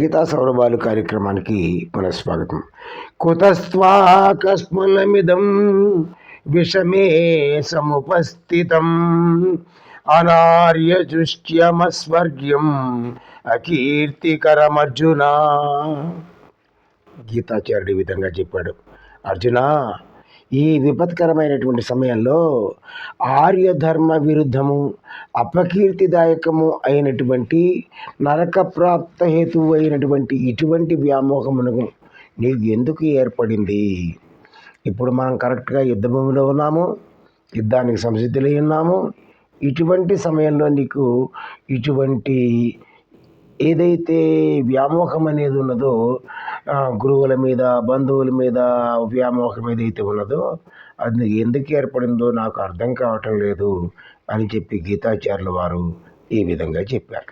గీతా సౌరభాలు కార్యక్రమానికి పునఃస్వాగతం. కుతస్వాకస్మలమిదం విషమే సముపస్థితం. అనార్యజుష్ట్యమస్వర్గ్యం అకీర్తికరమర్జున. గీతాచార్యుడు ఈ విధంగా చెప్పాడు. అర్జున ఈ విపత్కరమైనటువంటి సమయంలో ఆర్యధర్మ విరుద్ధము అపకీర్తిదాయకము అయినటువంటి నరక ప్రాప్త హేతువు అయినటువంటి ఇటువంటి వ్యామోహమునకు నీకు ఎందుకు ఏర్పడింది? ఇప్పుడు మనం కరెక్ట్గా యుద్ధభూమిలో ఉన్నాము యుద్ధానికి సంసిద్ధులై ఉన్నాము. ఇటువంటి సమయంలో నీకు ఇటువంటి ఏదైతే వ్యామోహం అనేది ఉన్నదో గురువుల మీద బంధువుల మీద వ్యామోహం ఏదైతే ఉన్నదో అది ఎందుకు ఏర్పడిందో నాకు అర్థం కావటం లేదు అని చెప్పి గీతాచార్యుల వారు ఈ విధంగా చెప్పారు.